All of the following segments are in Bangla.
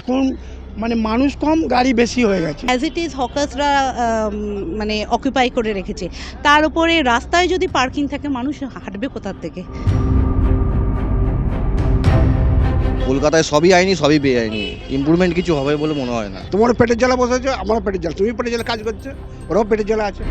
এখন মানে মানুষ কম গাড়ি বেশি হয়ে গেছে। অ্যাজ ইট ইজ হকার্সরা মানে অকুপাই করে রেখেছে। তার উপরে রাস্তায় যদি পার্কিং থাকে মানুষ হাঁটবে কোথার থেকে? কলকাতায় সবই আইনি সবই বেআইনি ইমপ্রুভমেন্ট কিছু হবে বলে মনে হয় না। তোমার পেটের জ্বালা বসেছে আমারও পেটের জ্বালা। তুমি পেটের জ্বালা কাজ করছে ওরাও পেটের জ্বালা আছে।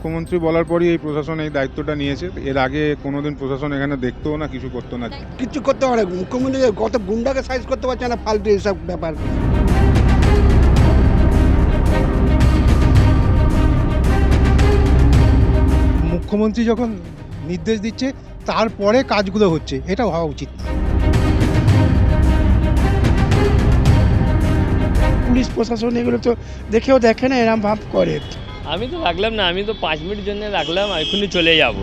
মুখ্যমন্ত্রী বলার পরই এই প্রশাসন এই দায়িত্বটা নিয়েছে। এর আগে কোনোদিন প্রশাসন এখানে দেখতেও না কিছু করতো না। কিচ্ছু করতে পারে। না। মুখ্যমন্ত্রী কত গুন্ডাকে সাইজ করতে পারছে না ফালতু এইসব ব্যাপার। মুখ্যমন্ত্রী যখন নির্দেশ দিচ্ছে তারপরে কাজগুলো হচ্ছে। এটা হওয়া উচিত না। পুলিশ প্রশাসন এগুলো তো দেখেও দেখে না এরম ভাব করে। আমি তো রাখলাম না আমি তো পাঁচ মিনিটের জন্য রাখলাম এখনই চলে যাব।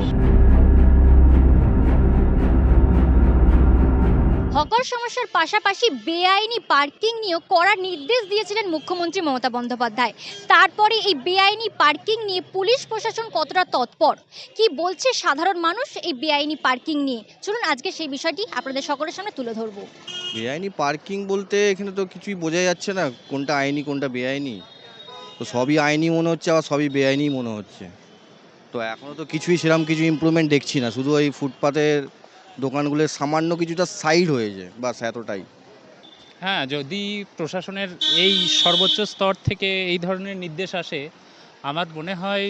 হকার সমস্যার পাশাপাশি বেআইনি পার্কিং নিয়েও কড়া নির্দেশ দিয়েছিলেন মুখ্যমন্ত্রী মমতা বন্দ্যোপাধ্যায়। তারপরে এই বেআইনি পার্কিং নিয়ে পুলিশ প্রশাসন কতটা তৎপর? কি বলছে সাধারণ মানুষ এই বেআইনি পার্কিং নিয়ে? চলুন আজকে সেই বিষয়টি আপনাদের সকলের সামনে তুলে ধরবো। বেআইনি পার্কিং বলতে এখানে তো কিছুই বোঝা যাচ্ছে না কোনটা আইনি কোনটা বেআইনি। তো সবই আইনি মনে হচ্ছে আবার সবই বেআইনি মনে হচ্ছে। তো এখনও তো কিছুই সেরকম কিছু ইমপ্রুভমেন্ট দেখছি না। শুধু ওই ফুটপাতের দোকানগুলোর সামান্য কিছুটা সাইড হয়েছে, বাস এতটাই। হ্যাঁ যদি প্রশাসনের এই সর্বোচ্চ স্তর থেকে এই ধরনের নির্দেশ আসে, আমার মনে হয়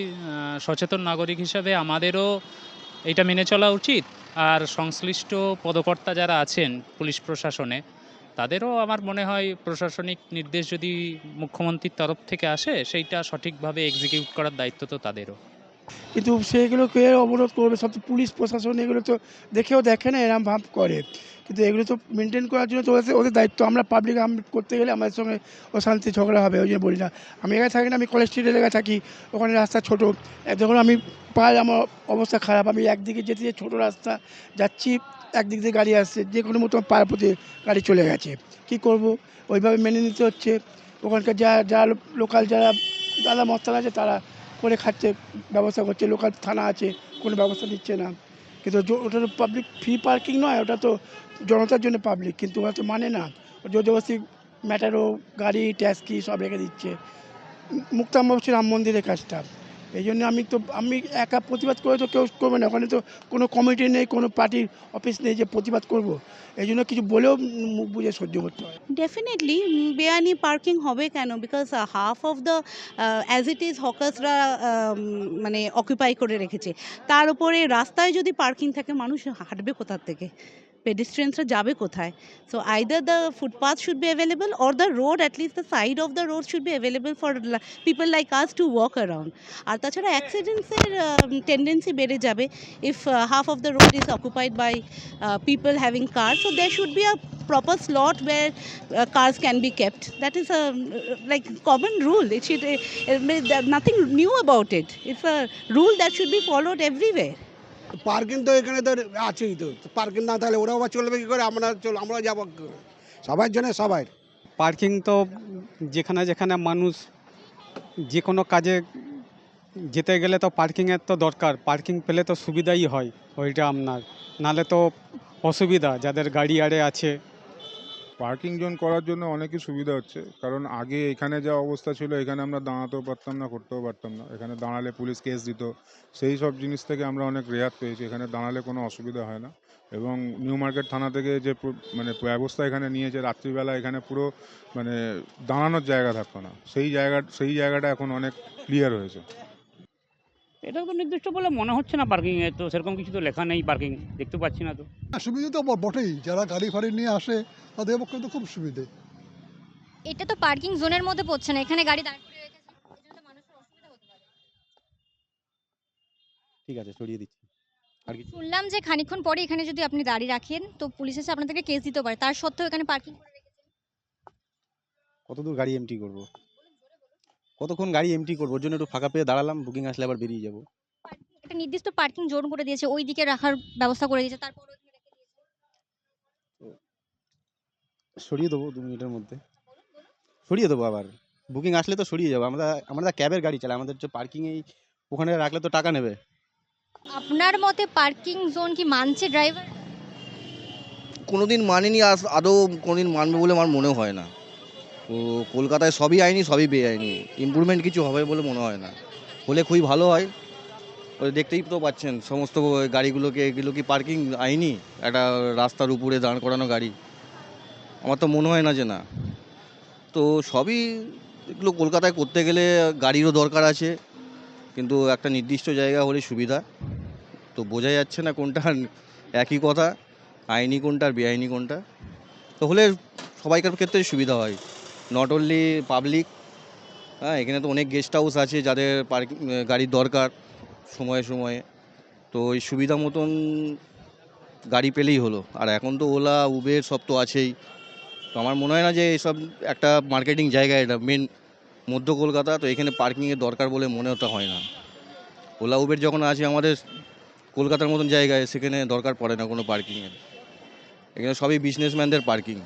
সচেতন নাগরিক হিসাবে আমাদেরও এটা মেনে চলা উচিত। আর সংশ্লিষ্ট পদকর্তা যারা আছেন পুলিশ প্রশাসনে তাদেরও আমার মনে হয় প্রশাসনিক নির্দেশ যদি মুখ্যমন্ত্রীর তরফ থেকে আসে, সেইটা সঠিকভাবে এক্সিকিউট করার দায়িত্ব তো তাদেরও। কিন্তু সেগুলোকে অবরোধ করবে। সব তো পুলিশ, প্রশাসন, এগুলো তো দেখেও দেখে না, এরম ভাব করে। কিন্তু এগুলো তো মেনটেন করার জন্য তো ওদের ওদের দায়িত্ব। আমরা পাবলিক করতে গেলে আমাদের সঙ্গে অশান্তি ঝগড়া হবে, ওই জন্য বলি না। আমি এখানে থাকি না, আমি কলেজ স্ট্রিট এলাকায় থাকি। ওখানে রাস্তা ছোট। যখন আমি পাই, আমার অবস্থা খারাপ। আমি একদিকে যেতে যেতে ছোটো রাস্তা, যাচ্ছি, একদিক দিয়ে গাড়ি আসছে। যে কোনো মতো পায়ের প্রতি গাড়ি চলে গেছে। কি করব? ওইভাবে মেনে নিতে হচ্ছে। ওখানকার যা যা লোকাল যারা দাদা মস্তান আছে, তারা করে খাচ্ছে, ব্যবস্থা করছে, লোকাল থানা আছে, কোনো ব্যবস্থা নিচ্ছে না। কিন্তু ওটা তো পাবলিক ফ্রি পার্কিং নয়, ওটা তো জনতার জন্য পাবলিক কিন্তু ওরা তো মানে না। জোরজবস্তি ম্যাটারও গাড়ি ট্যাক্সি সব রেখে দিচ্ছে। মুক্তাম হচ্ছে রাম মন্দিরের কাজটা। এই জন্য আমি তো, আমি একা প্রতিবাদ করে তো কেউ করবে না। ওখানে তো কোনো কমিটি নেই, কোনো পার্টির অফিস নেই যে প্রতিবাদ করব। এই জন্য কিছু বলেও মুখ বুঝে সহ্য করতে হয়। ডেফিনেটলি বেআইনি পার্কিং হবে কেন? Because half of the as it is হকার্সরা মানে অকুপাই করে রেখেছে। তার উপরে রাস্তায় যদি পার্কিং থাকে, মানুষ হাঁটবে কোথার থেকে? পেডিস্ট্রিয়ানসরা যাবে কোথায় so either the footpath should be available or the road at least the side of the road should be available for people like us to walk around আর তাছাড়া অ্যাক্সিডেন্টসের টেন্ডেন্সি বেড়ে যাবে if half of the road is occupied by people having cars so there should be a proper slot where uh, cars can be kept that is a uh, like common rule it should uh, uh, nothing new about it it's a rule that should be followed everywhere parking তো এখানে তো আছেই তো। পার্কিং না তাহলে ওরাও বা চলবে কী করে? আমরা চল, আমরা যাব? সবার জন্য সবাই পার্কিং তো যেখানে যেখানে মানুষ যে কোনো কাজে যেতে গেলে তো পার্কিংয়ের তো দরকার। পার্কিং পেলে তো সুবিধাই হয় ওইটা আপনার। নালে তো অসুবিধা, যাদের গাড়ি আরে আছে। পার্কিং জোন করার জন্য অনেকই সুবিধা হচ্ছে। কারণ আগে এখানে যা অবস্থা ছিল, এখানে আমরা দাঁড়াতেও পারতাম না, করতেও পারতাম না। এখানে দাঁড়ালে পুলিশ কেস দিত। সেই সব জিনিস থেকে আমরা অনেক রেহাত পেয়েছি। এখানে দাঁড়ালে কোনো অসুবিধা হয় না। এবং নিউ মার্কেট থানা থেকে যে মানে ব্যবস্থা এখানে নিয়েছে, রাত্রিবেলা এখানে পুরো মানে দাঁড়ানোর জায়গা থাকতো না। সেই জায়গা সেই জায়গাটা এখন অনেক ক্লিয়ার হয়েছে। এটা তো নির্দিষ্ট বলে মনে হচ্ছে না পার্কিংয়ে তো সেরকম কিছু তো লেখা নেই পার্কিং দেখতে পাচ্ছি না তো। সুবিধা তো বটেই যারা গাড়ি ফাড়ি নিয়ে আসে তাদের পক্ষে তো খুব সুবিধে। এটা তো পার্কিং জোনের মধ্যে পড়ছে না এখানে গাড়ি দাঁড় করিয়ে রেখেছে এজন্য মানুষের অসুবিধা হতে পারে। ঠিক আছে সরিয়ে দিচ্ছি। আর কিছু? শুনলাম যে খানিকক্ষণ পরে এখানে যদি আপনি দাঁড়িয়ে রাখেন তো পুলিশ এসে আপনাদেরকে কেস দিতে পারে তার সত্ত্বেও এখানে পার্কিং করে রেখেছেন কত দূর গাড়ি এমটি করব? কতক্ষণ গাড়ি এমটি করব? ওর জন্য একটু ফাঁকা পেয়ে দাঁড়ালাম বুকিং আসলে আবার বেরিয়ে যাব। একটা নির্দিষ্ট পার্কিং জোন করে দিয়েছে ওই দিকে রাখার ব্যবস্থা করে দিয়েছে তারপর ওইখানে রেখে দিয়েছে। সরিয়ে দেবো দু মিনিটের মধ্যে। সরিয়ে দেবো আবার। বুকিং আসলে তো সরিয়ে যাব। আমরা আমরা ক্যাবের গাড়ি চালাই আমাদের তো পার্কিংয়েই ওখানে রাখলে তো টাকা নেবে। আপনার মতে পার্কিং জোন কি মানছে ড্রাইভার কোনোদিন মানেনি আস আদৌ কোনোদিন মানবে বলে আমার মনে হয় না। তো কলকাতায় সবই আইনি, সবই বেআইনি ইমপ্রুভমেন্ট কিছু হবে বলে মনে হয় না। হলে খুবই ভালো হয়। ওই দেখতেই তো পাচ্ছেন, সমস্ত গাড়িগুলোকে, এগুলো কি পার্কিং আইনি? একটা রাস্তার উপরে দাঁড় করানো গাড়ি। আমার তো মনে হয় না যে না। তো সবই এগুলো কলকাতায় করতে গেলে গাড়িরও দরকার আছে। কিন্তু একটা নির্দিষ্ট জায়গা হলে সুবিধা। তো বোঝা যাচ্ছে না কোনটা একই কথা, আইনি কোনটা আর বেআইনি কোনটা। তো হলে সবাইকার ক্ষেত্রে সুবিধা হয়। নট অনলি পাবলিক হ্যাঁ এখানে তো অনেক গেস্ট হাউস আছে যাদের পার্কিং গাড়ির দরকার সময়ে সময়ে। তো ওই সুবিধা মতন গাড়ি পেলেই হলো। আর এখন তো ওলা উবের সব তো আছেই। তো আমার মনে হয় না যে এইসব একটা মার্কেটিং জায়গা, এটা মেন মধ্য কলকাতা, তো এখানে পার্কিংয়ের দরকার বলে মনে হতে হয় না। ওলা উবের যখন আছে আমাদের কলকাতার মতন জায়গায়, সেখানে দরকার পড়ে না কোনো পার্কিংয়ের এখানে সবই বিজনেসম্যানদের পার্কিং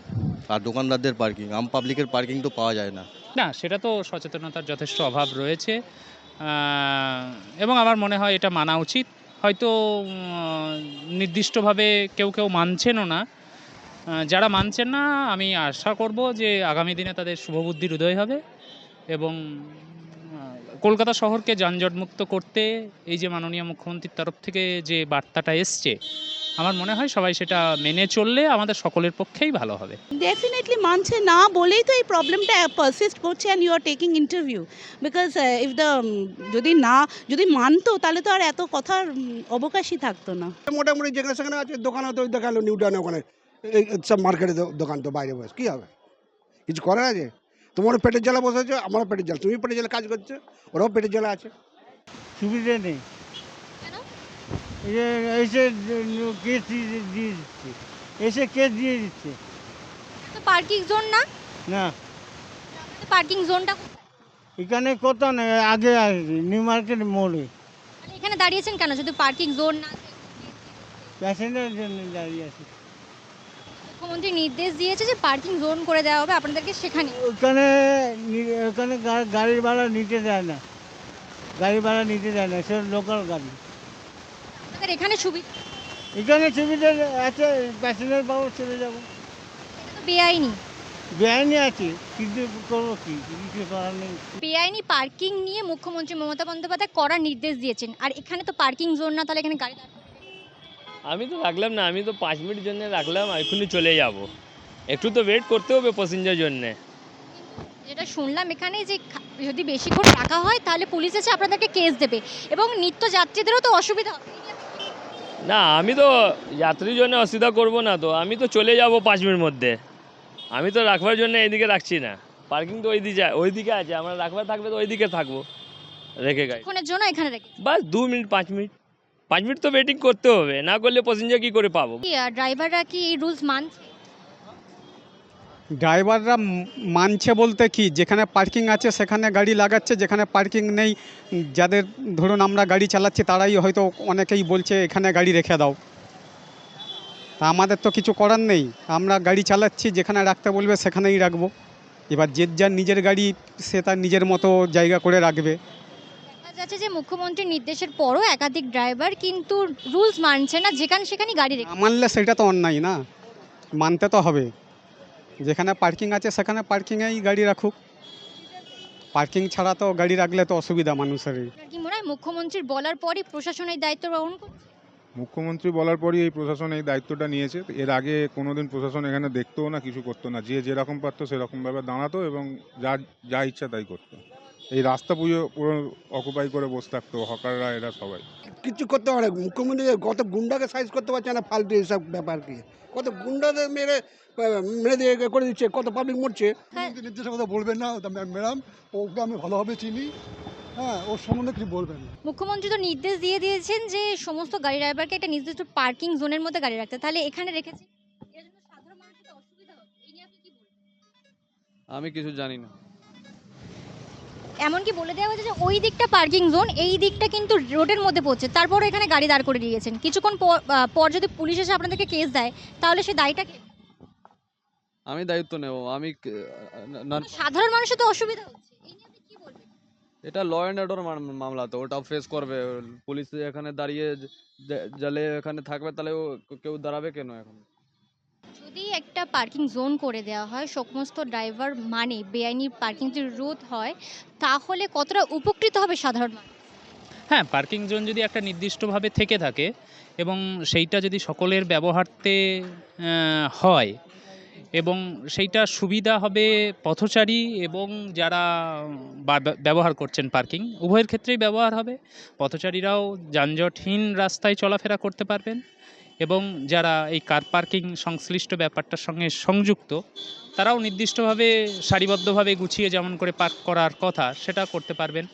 আর দোকানদারদের পার্কিং আম পাবলিকের পার্কিং তো পাওয়া যায় না। না, সেটা তো সচেতনতার যথেষ্ট অভাব রয়েছে। এবং আমার মনে হয় এটা মানা উচিত। হয়তো নির্দিষ্টভাবে কেউ কেউ মানছেনও না। যারা মানছেন না, আমি আশা করব যে আগামী দিনে তাদের শুভবুদ্ধির উদয় হবে এবং কলকাতা শহরকে যানজটমুক্ত করতে এই যে মাননীয় মুখ্যমন্ত্রীর তরফ থেকে যে বার্তাটা এসছে আমার মনে হয় সবাই সেটা মেনে চললে আমাদের সকলের পক্ষেই ভালো হবে। ডেফিনেটলি মানছে না বলেই তো এই প্রবলেমটা পারসিস্ট করছে and you are taking interview because if the যদি না যদি মানতো তাহলে তো আর এত কথার অবকাশই থাকতো না। মোটামুটি যেখানে সেখানে আছে দোকান তো দেখাল নিউটাউনে ওখানে। এই সব মার্কেটে দোকান তো বাইরে বসে। কী হবে? কিছু করার আছে? তোমারও পেটের জ্বালা বসেছে আমারও পেটের জ্বালা। তুমি পেটের জ্বালা কাজ করছ ওরাও পেটের জ্বালা আছে। সুবিধা নেই? এসে কেস দিয়ে দিচ্ছে এসে কেস দিয়ে দিচ্ছে। তো পার্কিং জোন না? না। পার্কিং জোনটা এখানে কত না আগে আসবে নিউ মার্কেট মোড়ে। এখানে দাঁড়িয়েছেন কেন? যদি পার্কিং জোন না? প্যাসেঞ্জারের জন্য দাঁড়িয়ে আছে। মুখ্যমন্ত্রী নির্দেশ দিয়েছে যে পার্কিং জোন করে দেওয়া হবে আপনাদেরকে সেখানে। ওখানে ওখানে গাড়ির ভাড়া নিতে দেয় না। গাড়ি ভাড়া নিতে দেয় না সে লোকাল গাড়ি। আপনাদের এখানে সুবিধা এখানে সুবিধা আছে প্যাসেঞ্জার পাবো চলে যাব এটা তো বেআইনি। বেআইনি আছে কিন্তু করব কি? কিছু করার নেই। বেআইনি পার্কিং নিয়ে মুখ্যমন্ত্রী মমতা বন্দ্যোপাধ্যায় করার নির্দেশ দিয়েছেন। আর এখানে তো পার্কিং জোন না তাহলে এখানে গাড়ি? আমি তো রাখলাম না আমি তো পাঁচ মিনিট জন্য রাখলাম এখনই চলে যাব। একটু তো ওয়েট করতে হবে প্যাসেঞ্জার জন্যে। যেটা শুনলাম এখানে যে যদি বেশিক্ষণ রাখা হয় তাহলে পুলিশ এসে আপনাদেরকে কেস দেবে। এবং নিত্য যাত্রীদেরও তো অসুবিধা হবে। না আমি তো যাত্রীর জন্য অসুবিধা করব না তো। আমি তো চলে যাব পাঁচ মিনিট মধ্যে। আমি তো রাখবার জন্য এইদিকে রাখছি না। পার্কিং তো ওইদিকে দিকে ওই দিকে আছে। আমরা রাখবার থাকবে তো ওইদিকে থাকব। রেখে গাড়ি। ক্ষণের জন্য এখানে রেখে বাস দু মিনিট পাঁচ মিনিট। পাঁচ মিনিট তো ওয়েটিং করতে হবে। না করলে প্যাসেঞ্জার কি করে পাবো? ড্রাইভাররা কি এই রুলস মানছে? ড্রাইভাররা মানছে বলতে কি যেখানে পার্কিং আছে সেখানে গাড়ি লাগাচ্ছে যেখানে পার্কিং নেই যাদের ধরুন আমরা গাড়ি চালাচ্ছি তারাই হয়তো অনেকেই বলছে এখানে গাড়ি রেখে দাও। তা আমাদের তো কিছু করার নেই আমরা গাড়ি চালাচ্ছি যেখানে রাখতে বলবে সেখানেই রাখব। এবার যে যার নিজের গাড়ি সে তার নিজের মতো জায়গা করে রাখবে। দেখা যাচ্ছে যে মুখ্যমন্ত্রীর নির্দেশের পরও একাধিক ড্রাইভার কিন্তু রুলস মানছে না যেখানে সেখানে গাড়ি রেখে মানলে সেটা তো অন্যায় না মানতে তো হবে। যেখানে পার্কিং আছে সেখানে পার্কিংয়েই গাড়ি রাখুক। পার্কিং ছাড়া তো গাড়ি রাখলে তো অসুবিধা মানুষেরই। কি মনে হয় মুখ্যমন্ত্রীর বলার পরই প্রশাসন এই দায়িত্ব গ্রহণ মুখ্যমন্ত্রী বলার পরই এই প্রশাসন এই দায়িত্বটা নিয়েছে। এর আগে কোনোদিন প্রশাসন এখানে দেখতেও না কিছু করতো না। যে যেরকম পারতো সেরকমভাবে দাঁড়াতো এবং যা যা ইচ্ছা তাই করতো। এই রাস্তা পুজো পুরো অকুপাই করে বসে থাকতো হকাররা এরা সবাই। কিছু করতে পারে। মুখ্যমন্ত্রী কত গুন্ডাকে সাইজ করতে পারছে না ফালতু এইসব ব্যাপার কি কত গুন্ডাদের মেরে দিয়ে করে দিচ্ছে কত পাবলিক মরছে। মুখ্যমন্ত্রী নির্দেশের কথা বলবেন না ম্যাডাম ওকে আমি ভালোভাবে চিনি। হ্যাঁ ওর সম্বন্ধে বলবেন মুখ্যমন্ত্রী তো নির্দেশ দিয়ে দিয়েছেন যে সমস্ত গাড়ি ড্রাইভারকে একটা নির্দিষ্ট পার্কিং জোনের মধ্যে গাড়ি রাখতে। তাহলে এখানে রেখেছে এর জন্য সাধারণ মানুষের তো অসুবিধা হবে। এই নিয়ে আপনি কি বলবেন? আমি কিছু জানি না। এমনকি বলে দেওয়া হয়েছে যে ওই দিকটা পার্কিং জোন এই দিকটা কিন্তু রোডের মধ্যে পড়ছে। তারপরে এখানে গাড়ি দাঁড় করে দিয়েছেন। কিছুক্ষণ পর পর যদি পুলিশ এসে আপনাদেরকে কেস দেয় তাহলে সে দায়টা কে? আমি দায়িত্ব নেব আমি সাধারণ মানুষের তো অসুবিধা হচ্ছে। এই নিয়ে আপনি কি বলবেন? এটা ল অ্যান্ড অর্ডার মামলা তো ওটা ফেস করবে। পুলিশ এখানে দাঁড়িয়ে জালে এখানে থাকবে তাহলে ও কেউ দাঁড়াবে কেন এখন? যদি একটা পার্কিং জোন করে দেওয়া হয় সমস্ত ড্রাইভার মানে বেআইনি পার্কিং যদি রোধ হয় তাহলে কতটা উপকৃত হবে সাধারণ মানুষ? হ্যাঁ পার্কিং জোন যদি একটা নির্দিষ্টভাবে থেকে থাকে এবং সেইটা যদি সকলের ব্যবহারতে হয় এবং সেইটা সুবিধা হবে পথচারী এবং যারা ব্যবহার করছেন পার্কিং, উভয়ের ক্ষেত্রেই ব্যবহার হবে। পথচারীরাও যানজটহীন রাস্তায় চলাফেরা করতে পারবেন এবং যারা এই কার পার্কিং সংশ্লিষ্ট ব্যাপারটার সঙ্গে সংযুক্ত, তারাও নির্দিষ্টভাবে, সারিবদ্ধভাবে গুছিয়ে যেমন করে পার্ক করার কথা, সেটা করতে পারবেন।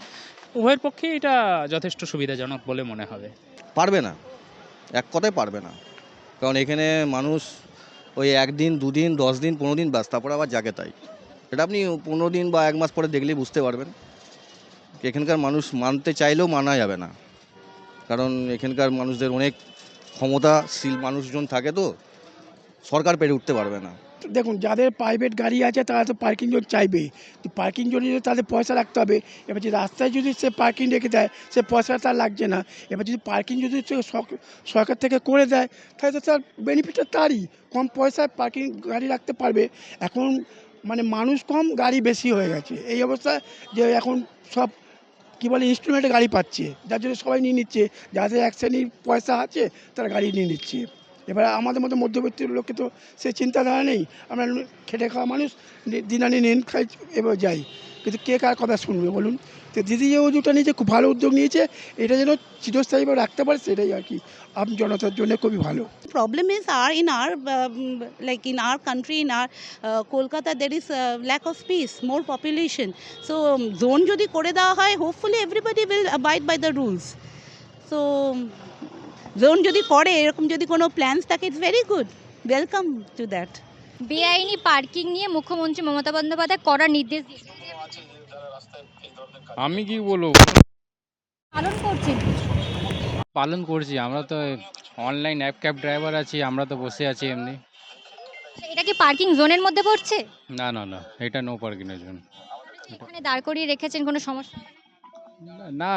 উভয়ের পক্ষে এটা যথেষ্ট সুবিধাজনক বলে মনে হবে। পারবে না। এক কথায় পারবে না। কারণ এখানে মানুষ ওই একদিন, দুদিন দশ দিন পনেরো দিন ব্যাস, তারপরে আবার জাগে তাই। এটা আপনি পনেরো দিন বা এক মাস পরে দেখলেই বুঝতে পারবেন। এখানকার মানুষ মানতে চাইলেও মানা যাবে না। কারণ এখানকার মানুষদের অনেক ক্ষমতাশীল মানুষজন থাকে তো, সরকার পেরে উঠতে পারবে না। দেখুন, যাদের প্রাইভেট গাড়ি আছে, তারা তো পার্কিং জোন চাইবেই তো পার্কিং জোনে যদি তাদের পয়সা রাখতে হবে। এবার যদি রাস্তায় যদি সে পার্কিং রেখে দেয়, সে পয়সা তার লাগছে না। এবার যদি পার্কিং যদি সে সরকার থেকে করে দেয়, তাহলে তো তার বেনিফিটটা তারই। কম পয়সায় পার্কিং গাড়ি রাখতে পারবে। এখন মানে মানুষ কম, গাড়ি বেশি হয়ে গেছে। এই অবস্থায় যে এখন সব, কী বলে ইনস্টলমেন্টে গাড়ি পাচ্ছে। যার জন্য সবাই নিয়ে নিচ্ছে। যাদের এক শ্রেণির পয়সা আছে, তারা গাড়ি নিয়ে নিচ্ছে। এবার আমাদের মতো মধ্যবিত্ত লোকে তো সে চিন্তাধারা নেই। আমরা খেটে খাওয়া মানুষ দিনানি নিন খাই এবার যাই। কিন্তু কে কার কথা শুনবে বলুন? তো দিদি যে উদ্যোগটা নিয়েছে খুব ভালো উদ্যোগ নিয়েছে এটা যেন চিরস্থায়ীভাবে রাখতে পারে সেটাই আর কি। আম জনতার জন্য খুবই ভালো। Problem is our in our like in our country in our Kolkata uh, kolkata lack of uh, more population so zone যদি করে দেওয়া হয় hopefully everybody will abide by the rules. So zone যদি করে এরকম যদি কোনো প্ল্যানস থাকে it's very good welcome to that বেআইনি পার্কিং নিয়ে মুখ্যমন্ত্রী মমতা বন্দ্যোপাধ্যায় করার নির্দেশ আমি কি বলব? পালন করছি পালন করছি আমরা তো অনলাইন অ্যাপ ক্যাব ড্রাইভার আছি আমরা তো বসে আছি এমনি। এটা কি পার্কিং জোনের মধ্যে পড়ছে? না না না এটা নো পার্কিংয়ের জন্য এখানে দাঁড় করিয়ে রেখেছেন কোনো সমস্যা? না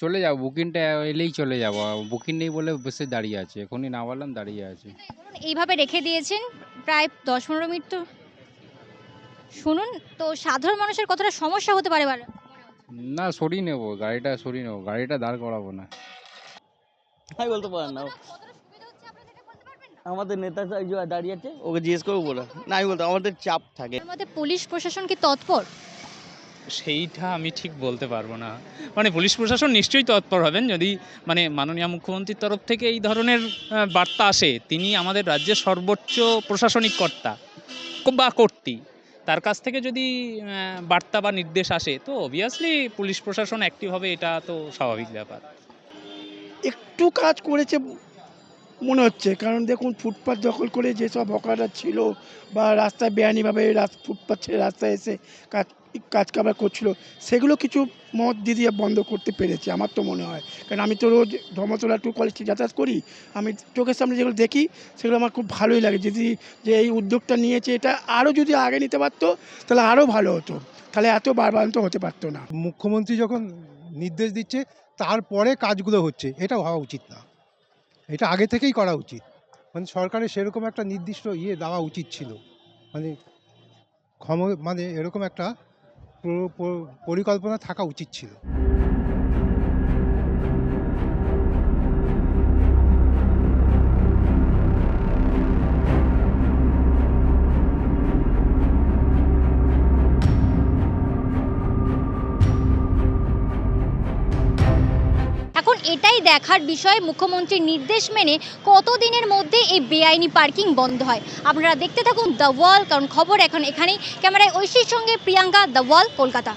চলে যাব বুকিংটা এলেই চলে যাব। বুকিং নেই বলে বসে দাঁড়িয়ে আছে এখনই না বললাম দাঁড়িয়ে আছে। এইভাবে রেখে দিয়েছেন প্রায় দশ পনেরো মিনিট তো। শুনুন তো সাধারণ মানুষের কতটা সমস্যা হতে পারে বলে না সরিয়ে নেব গাড়িটা সরিয়ে নেব গাড়িটা দাঁড় করাবো না। আমি বলতে পারেন না। আমাদের নেতা যে দাঁড়িয়ে আছে ওকে জিজ্ঞেস করব বলে। না আমি বলতে আমাদের চাপ থাকে। আমাদের পুলিশ প্রশাসন কি তৎপর? সেইটা আমি ঠিক বলতে পারব না। মানে পুলিশ প্রশাসন নিশ্চয়ই তৎপর হবেন, যদি মানে মাননীয় মুখ্যমন্ত্রীর তরফ থেকে এই ধরনের বার্তা আসে, তিনি আমাদের রাজ্যের সর্বোচ্চ প্রশাসনিক কর্তা বা কর্তী। তার কাছ থেকে যদি বার্তা বা নির্দেশ আসে, তো অবভিয়াসলি পুলিশ প্রশাসন অ্যাক্টিভ হবে, এটা তো স্বাভাবিক ব্যাপার। একটু কাজ করেছে মনে হচ্ছে, কারণ দেখুন ফুটপাথ দখল করে যেসব হকাররা ছিল বা রাস্তায় বেআইনিভাবে ফুটপাথ ছেড়ে রাস্তায় এসে কাজ কাজ কারবার করছিল, সেগুলো কিছু মত দিদি বন্ধ করতে পেরেছে, আমার তো মনে হয়। কারণ আমি তো রোজ ধর্মতলা টু কলেজে যাতায়াত করি, আমি চোখের সামনে যেগুলো দেখি, সেগুলো আমার খুব ভালোই লাগে। যদি যে এই উদ্যোগটা নিয়েছে, এটা আরও যদি আগে নিতে পারতো, তাহলে আরও ভালো হতো। তাহলে এত বারবারন্ত হতে পারতো না। মুখ্যমন্ত্রী যখন নির্দেশ দিচ্ছে, তারপরে কাজগুলো হচ্ছে, এটা হওয়া উচিত না। এটা আগে থেকেই করা উচিত। মানে সরকারের সেরকম একটা নির্দিষ্ট ইয়ে দেওয়া উচিত ছিল। মানে ক্ষম মানে এরকম একটা পরিকল্পনা থাকা উচিত ছিল। এটাই দেখার বিষয় মুখ্যমন্ত্রীর নির্দেশ মেনে কতদিনের মধ্যে এই বেআইনি পার্কিং বন্ধ হয়? আপনারা দেখতে থাকুন দ্য ওয়াল, কারণ খবর এখন এখানেই। ক্যামেরায় ঐশীর সঙ্গে প্রিয়াঙ্কা, দ্য ওয়াল, কলকাতা।